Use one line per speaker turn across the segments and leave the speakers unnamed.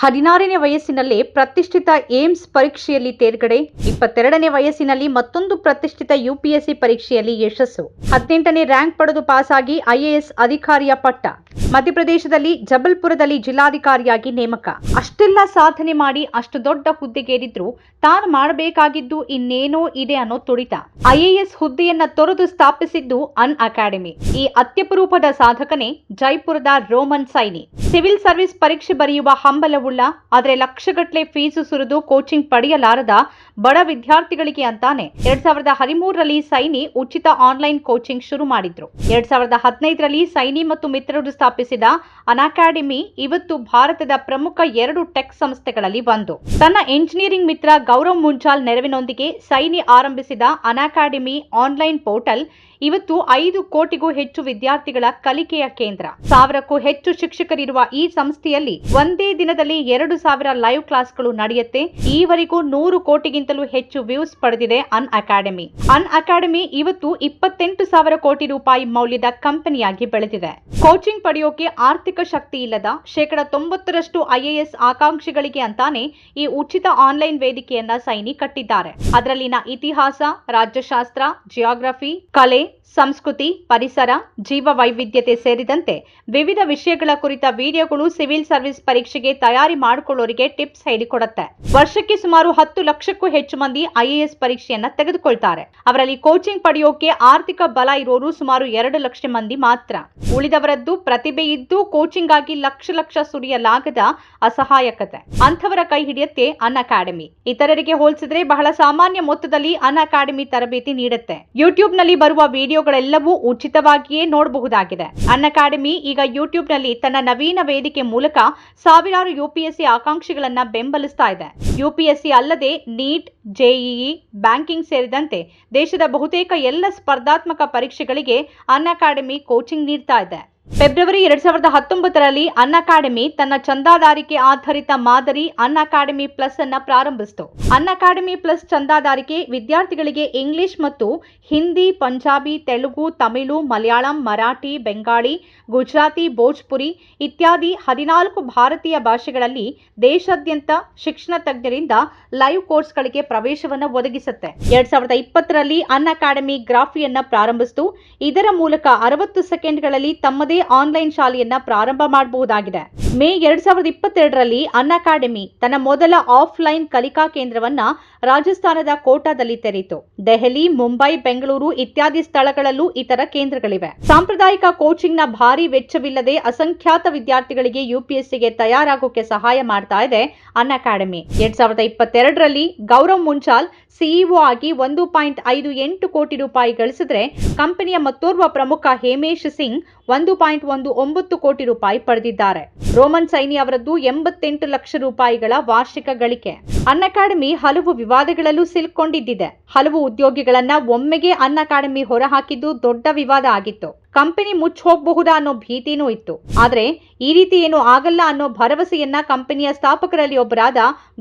ಹದಿನಾರನೇ ವಯಸ್ಸಿನಲ್ಲೇ ಪ್ರತಿಷ್ಠಿತ ಏಮ್ಸ್ ಪರೀಕ್ಷೆಯಲ್ಲಿ ತೇರ್ಗಡೆ, ಇಪ್ಪತ್ತೆರಡನೇ ವಯಸ್ಸಿನಲ್ಲಿ ಮತ್ತೊಂದು ಪ್ರತಿಷ್ಠಿತ ಯುಪಿಎಸ್ಸಿ ಪರೀಕ್ಷೆಯಲ್ಲಿ ಯಶಸ್ಸು. ಹದಿನೆಂಟನೇ ರ್ಯಾಂಕ್ ಪಡೆದು ಪಾಸಾಗಿ ಐಎಎಸ್ ಅಧಿಕಾರಿಯ ಪಟ್ಟ. ಮಧ್ಯಪ್ರದೇಶದಲ್ಲಿ ಜಬಲ್ಪುರದಲ್ಲಿ ಜಿಲ್ಲಾಧಿಕಾರಿಯಾಗಿ ನೇಮಕ. ಅಷ್ಟೆಲ್ಲ ಸಾಧನೆ ಮಾಡಿ ಅಷ್ಟು ದೊಡ್ಡ ಹುದ್ದೆಗೇರಿದ್ರು ತಾನು ಮಾಡಬೇಕಾಗಿದ್ದು ಇನ್ನೇನೋ ಇದೆ ಅನ್ನೋ ತುಡಿತ. ಐಎಎಸ್ ಹುದ್ದೆಯನ್ನ ತೊರೆದು ಸ್ಥಾಪಿಸಿದ್ದು ಅನ್ ಅಕಾಡೆಮಿ. ಈ ಅತ್ಯಪರೂಪದ ಸಾಧಕನೇ ಜೈಪುರದ ರೋಮನ್ ಸೈನಿ. ಸಿವಿಲ್ ಸರ್ವಿಸ್ ಪರೀಕ್ಷೆ ಬರೆಯುವ ಹಂಬಲವುಳ್ಳ ಆದರೆ ಲಕ್ಷಗಟ್ಟಲೆ ಫೀಸು ಸುರಿದು ಕೋಚಿಂಗ್ ಪಡೆಯಲಾರದ ಬಡ ವಿದ್ಯಾರ್ಥಿಗಳಿಗೆ ಅಂತಾನೆ. ಎರಡ್ ಸಾವಿರದ ಹದಿಮೂರರಲ್ಲಿ ಸೈನಿ ಉಚಿತ ಆನ್ಲೈನ್ ಕೋಚಿಂಗ್ ಶುರು ಮಾಡಿದ್ರು. ಎರಡ್ ಸಾವಿರದ ಹದಿನೈದರಲ್ಲಿ ಸೈನಿ ಮತ್ತು ಮಿತ್ರರು ಸ್ಥಾಪಿಸಿದ ಅನಾಕಾಡೆಮಿ ಇವತ್ತು ಭಾರತದ ಪ್ರಮುಖ ಎರಡು ಟೆಕ್ ಸಂಸ್ಥೆಗಳಲ್ಲಿ ಒಂದು. ತನ್ನ ಎಂಜಿನಿಯರಿಂಗ್ ಮಿತ್ರ ಗೌರವ್ ಮುಂಜಾಲ್ ನೆರವಿನೊಂದಿಗೆ ಸೈನಿ ಆರಂಭಿಸಿದ ಅನಾಕಾಡೆಮಿ ಆನ್ಲೈನ್ ಪೋರ್ಟಲ್ ಇವತ್ತು ಐದು ಕೋಟಿಗೂ ಹೆಚ್ಚು ವಿದ್ಯಾರ್ಥಿಗಳ ಕಲಿಕೆಯ ಕೇಂದ್ರ. ಸಾವಿರಕ್ಕೂ ಹೆಚ್ಚು ಶಿಕ್ಷಕರಿರುವ ಈ ಸಂಸ್ಥೆಯಲ್ಲಿ ಒಂದೇ ದಿನದಲ್ಲಿ ಎರಡು ಸಾವಿರ ಲೈವ್ ಕ್ಲಾಸ್ಗಳು ನಡೆಯುತ್ತೆ. ಈವರೆಗೂ ನೂರು ಕೋಟಿಗಿಂತಲೂ ಹೆಚ್ಚು ವ್ಯೂಸ್ ಪಡೆದಿದೆ ಅನ್ ಅಕಾಡೆಮಿ. ಅನ್ ಅಕಾಡೆಮಿ ಇವತ್ತು ಇಪ್ಪತ್ತೆಂಟು ಸಾವಿರ ಕೋಟಿ ರೂಪಾಯಿ ಮೌಲ್ಯದ ಕಂಪನಿಯಾಗಿ ಬೆಳೆದಿದೆ. ಕೋಚಿಂಗ್ ಪಡೆಯೋಕೆ ಆರ್ಥಿಕ ಶಕ್ತಿ ಇಲ್ಲದ ಶೇಕಡ ತೊಂಬತ್ತರಷ್ಟು ಐಎಎಸ್ ಆಕಾಂಕ್ಷಿಗಳಿಗೆ ಅಂತಾನೆ ಈ ಉಚಿತ ಆನ್ಲೈನ್ ವೇದಿಕೆಯನ್ನ ಸೈನಿ ಕಟ್ಟಿದ್ದಾರೆ. ಅದರಲ್ಲಿನ ಇತಿಹಾಸ, ರಾಜ್ಯಶಾಸ್ತ್ರ ಜಿಯೋಗ್ರಫಿ ಕಲೆ ಸಂಸ್ಕೃತಿ, ಪರಿಸರ ಜೀವ ವೈವಿಧ್ಯತೆ ಸೇರಿದಂತೆ ವಿವಿಧ ವಿಷಯಗಳ ಕುರಿತ ವಿಡಿಯೋಗಳು ಸಿವಿಲ್ ಸರ್ವಿಸ್ ಪರೀಕ್ಷೆಗೆ ತಯಾರಿ ಮಾಡಿಕೊಳ್ಳೋರಿಗೆ ಟಿಪ್ಸ್ ಹೇಳಿಕೊಡುತ್ತೆ. ವರ್ಷಕ್ಕೆ ಸುಮಾರು ಹತ್ತು ಲಕ್ಷಕ್ಕೂ ಹೆಚ್ಚು ಮಂದಿ ಐಎಎಸ್ ಪರೀಕ್ಷೆಯನ್ನ ತೆಗೆದುಕೊಳ್ತಾರೆ. ಅವರಲ್ಲಿ ಕೋಚಿಂಗ್ ಪಡೆಯೋಕೆ ಆರ್ಥಿಕ ಬಲ ಇರೋರು ಸುಮಾರು ಎರಡು ಲಕ್ಷ ಮಂದಿ ಮಾತ್ರ. ಉಳಿದವರದ್ದು ಪ್ರತಿಭೆ ಇದ್ದು ಕೋಚಿಂಗ್ ಆಗಿ ಲಕ್ಷ ಲಕ್ಷ ಸುರಿಯಲಾಗದ ಅಸಹಾಯಕತೆ. ಅಂಥವರ ಕೈ ಹಿಡಿಯುತ್ತೆ ಅನ್ ಅಕಾಡೆಮಿ. ಇತರರಿಗೆ ಹೋಲಿಸಿದ್ರೆ ಬಹಳ ಸಾಮಾನ್ಯ ಮೊತ್ತದಲ್ಲಿ ಅನ್ ಅಕಾಡೆಮಿ ತರಬೇತಿ ನೀಡುತ್ತೆ. ಯೂಟ್ಯೂಬ್ನಲ್ಲಿ ಬರುವ ವಿಡಿಯೋಗಳೆಲ್ಲವೂ ಉಚಿತವಾಗಿಯೇ ನೋಡಬಹುದಾಗಿದೆ. ಅನ್ ಅಕಾಡೆಮಿ ಈಗ ಯೂಟ್ಯೂಬ್ನಲ್ಲಿ ತನ್ನ ನವೀನ ವೇದಿಕೆ ಮೂಲಕ ಸಾವಿರಾರು ಯುಪಿಎಸ್ಸಿ ಆಕಾಂಕ್ಷಿಗಳನ್ನ ಬೆಂಬಲಿಸ್ತಾ ಇದೆ. ಯುಪಿಎಸ್ಸಿ ಅಲ್ಲದೆ ನೀಟ್, ಜೆಇಇ, ಬ್ಯಾಂಕಿಂಗ್ ಸೇರಿದಂತೆ ದೇಶದ ಬಹುತೇಕ ಎಲ್ಲ ಸ್ಪರ್ಧಾತ್ಮಕ ಪರೀಕ್ಷೆಗಳಿಗೆ ಅನ್ ಅಕಾಡೆಮಿ ಕೋಚಿಂಗ್ ನೀಡ್ತಾ ಇದೆ. ಫೆಬ್ರವರಿ ಎರಡ್ ಸಾವಿರದ ಹತ್ತೊಂಬತ್ತರಲ್ಲಿ ಅನ್ ಅಕಾಡೆಮಿ ತನ್ನ ಚಂದಾದಾರಿಕೆ ಆಧಾರಿತ ಮಾದರಿ ಅನ್ ಅಕಾಡೆಮಿ ಪ್ಲಸ್ ಅನ್ನ ಪ್ರಾರಂಭಿಸಿತು. ಅನ್ ಅಕಾಡೆಮಿ ಪ್ಲಸ್ ಚಂದಾದಾರಿಕೆ ವಿದ್ಯಾರ್ಥಿಗಳಿಗೆ ಇಂಗ್ಲಿಷ್ ಮತ್ತು ಹಿಂದಿ, ಪಂಜಾಬಿ, ತೆಲುಗು, ತಮಿಳು, ಮಲಯಾಳಂ, ಮರಾಠಿ, ಬೆಂಗಾಳಿ, ಗುಜರಾತಿ, ಭೋಜ್ಪುರಿ ಇತ್ಯಾದಿ ಹದಿನಾಲ್ಕು ಭಾರತೀಯ ಭಾಷೆಗಳಲ್ಲಿ ದೇಶಾದ್ಯಂತ ಶಿಕ್ಷಣ ತಜ್ಞರಿಂದ ಲೈವ್ ಕೋರ್ಸ್ಗಳಿಗೆ ಪ್ರವೇಶವನ್ನು ಒದಗಿಸುತ್ತೆ. ಎರಡ್ ಸಾವಿರದ ಇಪ್ಪತ್ತರಲ್ಲಿ ಅನ್ ಅಕಾಡೆಮಿ ಗ್ರಾಫಿಯನ್ನ ಪ್ರಾರಂಭಿಸಿತು. ಇದರ ಮೂಲಕ ಅರವತ್ತು ಸೆಕೆಂಡ್ಗಳಲ್ಲಿ ತಮ್ಮದೇ ಆನ್ಲೈನ್ ಶಾಲೆಯನ್ನ ಪ್ರಾರಂಭ ಮಾಡಬಹುದಾಗಿದೆ. ಮೇ ಎರಡ್ ಸಾವಿರದ ಇಪ್ಪತ್ತೆರಡರಲ್ಲಿ ಅನ್ ಅಕಾಡೆಮಿ ತನ್ನ ಮೊದಲ ಆಫ್ಲೈನ್ ಕಲಿಕಾ ಕೇಂದ್ರವನ್ನ ರಾಜಸ್ಥಾನದ ಕೋಟಾದಲ್ಲಿ ತೆರೆಯಿತು. ದೆಹಲಿ, ಮುಂಬೈ, ಬೆಂಗಳೂರು ಇತ್ಯಾದಿ ಸ್ಥಳಗಳಲ್ಲೂ ಇತರ ಕೇಂದ್ರಗಳಿವೆ. ಸಾಂಪ್ರದಾಯಿಕ ಕೋಚಿಂಗ್ನ ಭಾರಿ ವೆಚ್ಚವಿಲ್ಲದೆ ಅಸಂಖ್ಯಾತ ವಿದ್ಯಾರ್ಥಿಗಳಿಗೆ ಯುಪಿಎಸ್ಸಿಗೆ ತಯಾರಾಗೋಕೆ ಸಹಾಯ ಮಾಡ್ತಾ ಇದೆ ಅನ್ ಅಕಾಡೆಮಿ. ಎರಡ್ ಸಾವಿರದ ಇಪ್ಪತ್ತೆರಡರಲ್ಲಿ ಗೌರವ್ ಮುಂಚಾಲ್ ಸಿಇಒ ಆಗಿ ಒಂದು ಪಾಯಿಂಟ್ ಐದು ಎಂಟು ಕೋಟಿ ರೂಪಾಯಿ ಗಳಿಸಿದ್ರೆ ಕಂಪನಿಯ ಮತ್ತೋರ್ವ ಪ್ರಮುಖ ಹೇಮೇಶ್ ಸಿಂಗ್ ಒಂದು ಪಾಯಿಂಟ್ ಒಂದು ಒಂಬತ್ತು ಕೋಟಿ ರೂಪಾಯಿ ಪಡೆದಿದ್ದಾರೆ. ರೋಮನ್ ಸೈನಿ ಅವರದ್ದು ಎಂಬತ್ತೆಂಟು ಲಕ್ಷ ರೂಪಾಯಿಗಳ ವಾರ್ಷಿಕ ಗಳಿಕೆ. ಅನ್ ಅಕಾಡೆಮಿ ಹಲವು ವಿವಾದಗಳಲ್ಲೂ ಸಿಲುಕೊಂಡಿದ್ದಿದೆ. ಹಲವು ಉದ್ಯೋಗಿಗಳನ್ನ ಒಮ್ಮೆಗೆ ಅನ್ ಅಕಾಡೆಮಿ ಹೊರಹಾಕಿದ್ದು ದೊಡ್ಡ ವಿವಾದ ಆಗಿತ್ತು. ಕಂಪನಿ ಮುಚ್ಚ ಹೋಗಬಹುದಾ ಅನ್ನೋ ಭೀತಿನೂ ಇತ್ತು. ಆದ್ರೆ ಈ ರೀತಿ ಏನು ಆಗಲ್ಲ ಅನ್ನೋ ಭರವಸೆಯನ್ನ ಕಂಪನಿಯ ಸ್ಥಾಪಕರಲ್ಲಿ ಒಬ್ಬರಾದ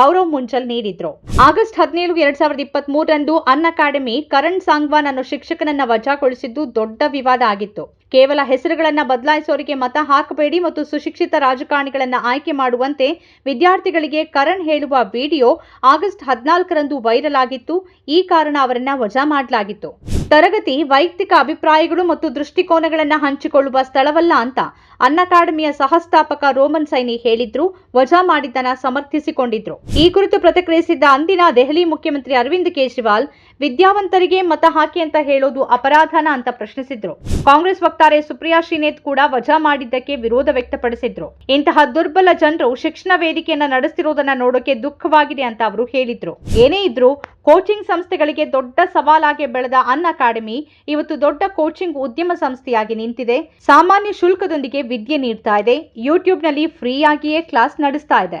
ಗೌರವ್ ಮುಂಚಲ್ ನೀಡಿದ್ರು. ಆಗಸ್ಟ್ ಹದಿನೇಳು ಎರಡ್ ಸಾವಿರದ ಇಪ್ಪತ್ತ್ ಮೂರರಂದು ಅನ್ ಅಕಾಡೆಮಿ ಕರಣ್ ಸಾಂಗ್ವಾನ್ ಅನ್ನೋ ಶಿಕ್ಷಕನನ್ನ ವಜಾಗೊಳಿಸಿದ್ದು ದೊಡ್ಡ ವಿವಾದ ಆಗಿತ್ತು. ಕೇವಲ ಹೆಸರುಗಳನ್ನು ಬದಲಾಯಿಸೋರಿಗೆ ಮತ ಹಾಕಬೇಡಿ ಮತ್ತು ಸುಶಿಕ್ಷಿತ ರಾಜಕಾರಣಿಗಳನ್ನು ಆಯ್ಕೆ ಮಾಡುವಂತೆ ವಿದ್ಯಾರ್ಥಿಗಳಿಗೆ ಕರಣ್ ಹೇಳುವ ವಿಡಿಯೋ ಆಗಸ್ಟ್ ಹದಿನಾಲ್ಕರಂದು ವೈರಲ್ ಆಗಿತ್ತು. ಈ ಕಾರಣ ಅವರನ್ನು ವಜಾ ಮಾಡಲಾಗಿತ್ತು. ತರಗತಿ, ವೈಯಕ್ತಿಕ ಅಭಿಪ್ರಾಯಗಳು ಮತ್ತು ದೃಷ್ಟಿಕೋನಗಳನ್ನು ಹಂಚಿಕೊಳ್ಳುವ ಸ್ಥಳವಲ್ಲ ಅಂತ ಅನ್ ಅಕಾಡೆಮಿಯ ಸಹಸ್ಥಾಪಕ ರೋಮನ್ ಸೈನಿ ಹೇಳಿದ್ರು, ವಜಾ ಮಾಡಿದ್ದನ್ನ ಸಮರ್ಥಿಸಿಕೊಂಡಿದ್ರು. ಈ ಕುರಿತು ಪ್ರತಿಕ್ರಿಯಿಸಿದ್ದ ಅಂದಿನ ದೆಹಲಿ ಮುಖ್ಯಮಂತ್ರಿ ಅರವಿಂದ್ ಕೇಜ್ರಿವಾಲ್, ವಿದ್ಯಾವಂತರಿಗೆ ಮತ ಹಾಕಿ ಅಂತ ಹೇಳೋದು ಅಪರಾಧನ ಅಂತ ಪ್ರಶ್ನಿಸಿದ್ರು. ಕಾಂಗ್ರೆಸ್ ವಕ್ತಾರೆ ಸುಪ್ರಿಯಾ ಶ್ರೀನೇತ್ ಕೂಡ ವಜಾ ಮಾಡಿದ್ದಕ್ಕೆ ವಿರೋಧ ವ್ಯಕ್ತಪಡಿಸಿದ್ರು. ಇಂತಹ ದುರ್ಬಲ ಜನರು ಶಿಕ್ಷಣ ವೇದಿಕೆಯನ್ನ ನಡೆಸ್ತಿರೋದನ್ನ ನೋಡೋಕೆ ದುಃಖವಾಗಿದೆ ಅಂತ ಅವರು ಹೇಳಿದ್ರು. ಏನೇ ಇದ್ರೂ ಕೋಚಿಂಗ್ ಸಂಸ್ಥೆಗಳಿಗೆ ದೊಡ್ಡ ಸವಾಲಾಗಿ ಬೆಳೆದ ಅನ್ ಅಕಾಡೆಮಿ ಇವತ್ತು ದೊಡ್ಡ ಕೋಚಿಂಗ್ ಉದ್ಯಮ ಸಂಸ್ಥೆಯಾಗಿ ನಿಂತಿದೆ. ಸಾಮಾನ್ಯ ಶುಲ್ಕದೊಂದಿಗೆ ವಿದ್ಯೆ ನೀಡ್ತಾ ಇದೆ. ಯೂಟ್ಯೂಬ್ನಲ್ಲಿ ಫ್ರೀಯಾಗಿಯೇ ಕ್ಲಾಸ್ ನಡೆಸ್ತಾ ಇದೆ.